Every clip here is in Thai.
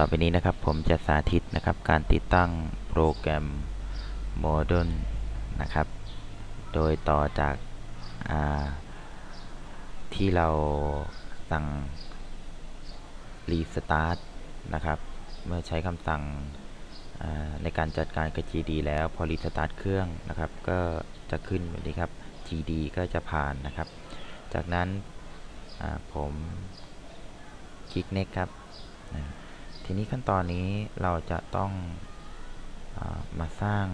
ต่อไปนี้นะครับผมจะสาธิตนะครับการติดตั้งโปรแกรม Modern นะครับ โดยต่อจากาที่เราสั่ง Restart นะครับ เมื่อใช้คำสั่งในการจัดการกับ GD แล้วพอ Restart เครื่องนะครับ ก็จะขึ้นแบบนี้ครับ GD ก็จะผ่านนะครับ จากนั้นผมคลิก Next ครับ ทีนี้ขั้นตอนนี้เราจะต้องอมาสร้าง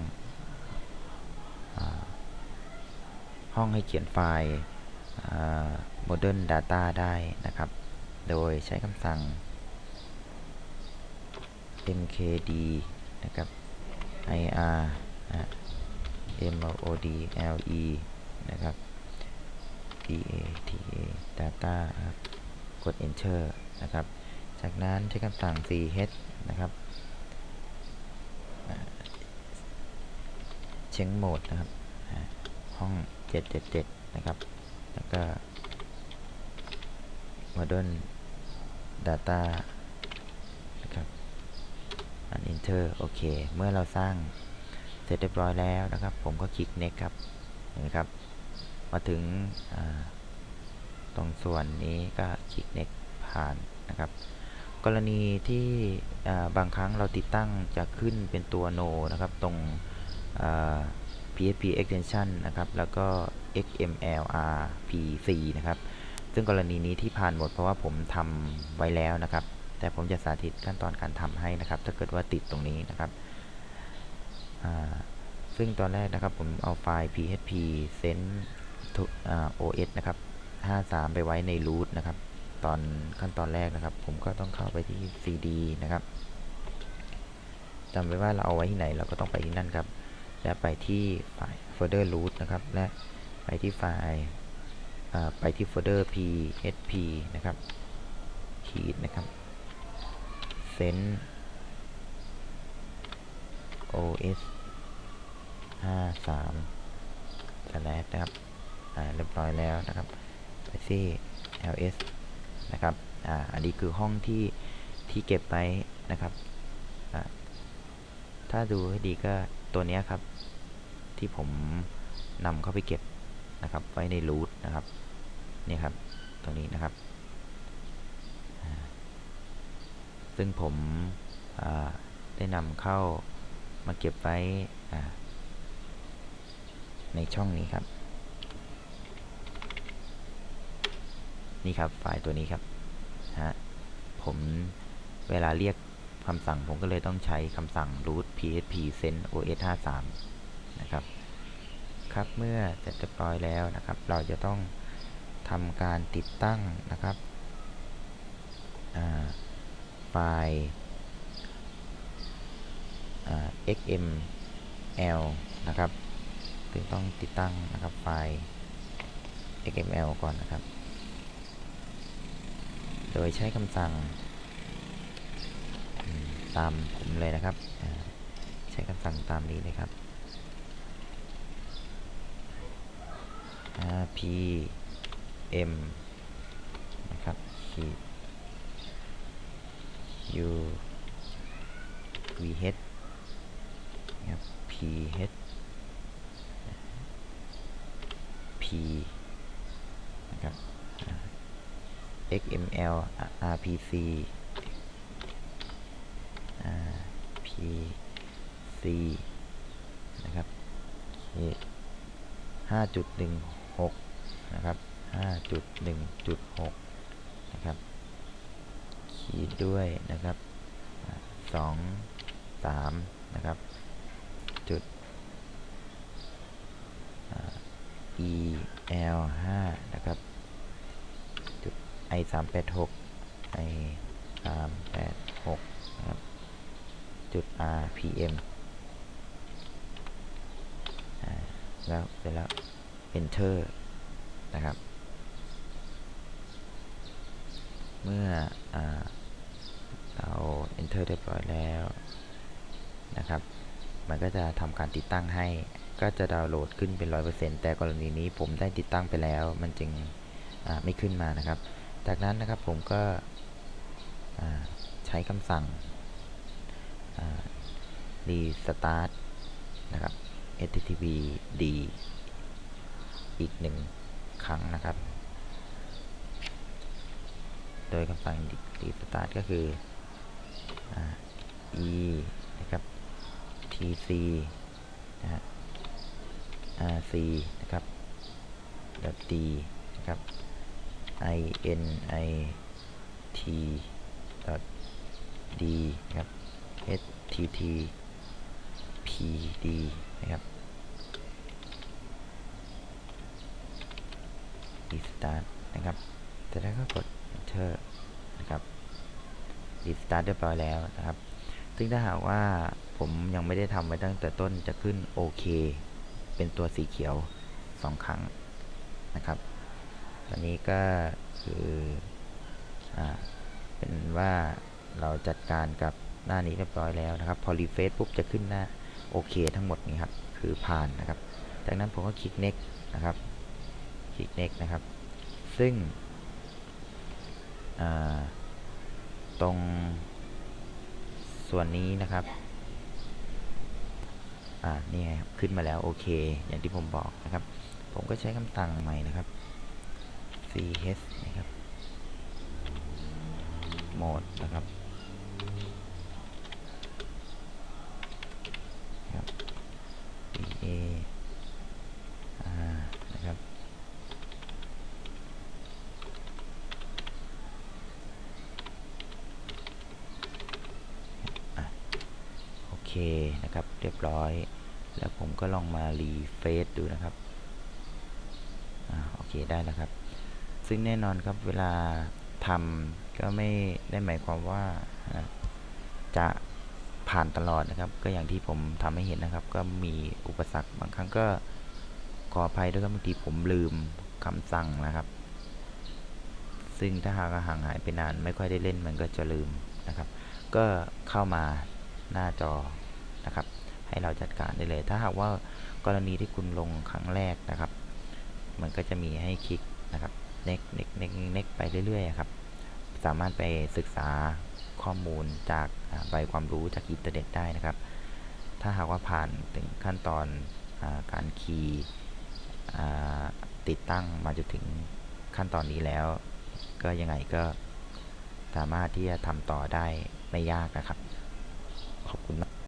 ห้องให้เขียนไฟล์ Modern Data ได้นะครับ โดยใช้คำสั่ง mkd นะครับ ir modle นะครับ data data กด enter นะครับ จากนั้นใช้คำสั่ง ch นะครับ เช็งโหมดนะครับ ห้อง 777 นะครับ แล้วก็ modern data นะครับอัน enter โอเค เมื่อเราสร้างเสร็จเรียบร้อยแล้วนะครับ ผมก็คลิก next ครับเห็นะครับ มาถึงตรงส่วนนี้ก็คลิก next ผ่านนะครับ กรณีที่บางครั้งเราติดตั้งจะขึ้นเป็นตัว no นะครับ ตรง PHP extension นะครับ แล้วก็ XMLRPC นะครับ ซึ่งกรณีนี้ที่ผ่านหมดเพราะว่าผมทำไว้แล้วนะครับ แต่ผมจะสาธิตขั้นตอนการทำให้นะครับ ถ้าเกิดว่าติดตรงนี้นะครับ ซึ่งตอนแรกนะครับผมเอาไฟล์ PHP send OS นะครับ 53 ไปไว้ใน root นะครับ ตอนขั้นตอนแรกนะครับ ผมก็ต้องเข้าไปที่ CD นะครับจำไว้ว่าเราเอาไว้ที่ไหนเราก็ต้องไปที่นั่นครับ และไปที่ไฟล์โฟลเดอร์ root นะครับ และไปที่ไฟล์ไปที่โฟลเดอร์ php นะครับขีดนะครับ send os 53 slash นะครับเรียบร้อยแล้วนะครับ ไปที่ ls นะครับอ่าอันนี้คือห้องที่ที่เก็บไว้นะครับถ้าดูให้ดีก็ตัวนี้ครับ ที่ผมนำเข้าไปเก็บนะครับ ไว้ในรูทนะครับนี่ครับตรงนี้นะครับ ซึ่งผมได้นำเข้ามาเก็บไว้ในช่องนี้ครับ นี่ครับไฟล์ตัวนี้ครับฮะผมเวลาเรียกคำสั่งผมก็เลยต้องใช้คำสั่ง root php send os 53นะครับครับเมื่อเสร็จเรียบร้อยแล้วนะครับ เราจะต้องทำการติดตั้งนะครับไฟล์ xml นะครับถึงต้องติดตั้งนะครับไฟล์ xml ก่อนนะครับ โดยใช้คำสั่งตามผมเลยนะครับ ใช้คำสั่งตามนี้เลยครับ p m นะครับขีด u v h นะครับ p h p นะครับ XML RPC PC นะครับห้าจุดหนึ่งหกนะครับห้าจุดหนึ่งจุดหกนะครับ ขีดด้วยนะครับสองสามนะครับ จุด EL 5นะครับ จุด i 3 8 6 i 3 8 6นะครับจุด rpm แล้วเสร็จแล้ว enter นะครับ เมื่ออเรา enter เรียบร้อยแล้วนะครับ มันก็จะทำการติดตั้งให้ ก็จะดาวน์โหลดขึ้นเป็น 100%แต่กรณีนี้ผมได้ติดตั้งไปแล้ว มันจึงไม่ขึ้นมานะครับ จากนั้นนะครับผมก็ใช้คำสั่งรีสตาร์ทนะครับ http d อีกหนึ่งครั้งนะครับ โดยคำสั่ง restart ก็คืออ e นะครับ tc นะฮะ rc นะครับ d นะครับ i n i t d นะครับ s t t p d นะครับ restart นะครับเสร็จแล้วก็กด enter นะครับ restart เรียบร้อยแล้วนะครับ ซึ่งถ้าหากว่าผมยังไม่ได้ทำไว้ตั้งแต่ต้นจะขึ้นโอเคเป็นตัวสีเขียวสองครั้งนะครับ อันนี้ก็คืออเป็นว่าเราจัดการกับหน้านี้เรียบร้อยแล้วนะครับ พอรีเฟซปุ๊บจะขึ้นหน้าโอเคทั้งหมดนี้ครับ คือผ่านนะครับ จากนั้นผมก็คลิก next นะครับ คลิก next นะครับ ซึ่งตรงส่วนนี้นะครับอ่านี่ครับ ขึ้นมาแล้วโอเค อย่างที่ผมบอกนะครับ ผมก็ใช้คำสั่งใหม่นะครับ ch นะครับ โหมดนะครับครับ a นะครับ โอเคนะครับ เรียบร้อย แล้วผมก็ลองมารีเฟซดูนะครับอโอเคได้แล้วครับ ซึ่งแน่นอนครับเวลาทำก็ไม่ได้หมายความว่าจะผ่านตลอดนะครับ ก็อย่างที่ผมทำให้เห็นนะครับ ก็มีอุปสรรคบางครั้งก็ขออภัยด้วยครับบางทีผมลืมคำสั่งนะครับ ซึ่งถ้าหากว่าห่างหายไปนาน ไม่ค่อยได้เล่นมันก็จะลืมนะครับ ก็เข้ามาหน้าจอนะครับ ให้เราจัดการได้เลย ถ้าหากว่ากรณีที่คุณลงครั้งแรกนะครับ มันก็จะมีให้คลิกนะครับ next next next next ไปเรื่อยๆครับ สามารถไปศึกษาข้อมูลจากใบความรู้จากอินเทอร์เน็ตได้นะครับ ถ้าหากว่าผ่านถึงขั้นตอนอการคีย์ติดตั้งมาจนถึงขั้นตอนนี้แล้ว ก็ยังไงก็สามารถที่จะทำต่อได้ไม่ยากนะครับ ขอบคุณมาก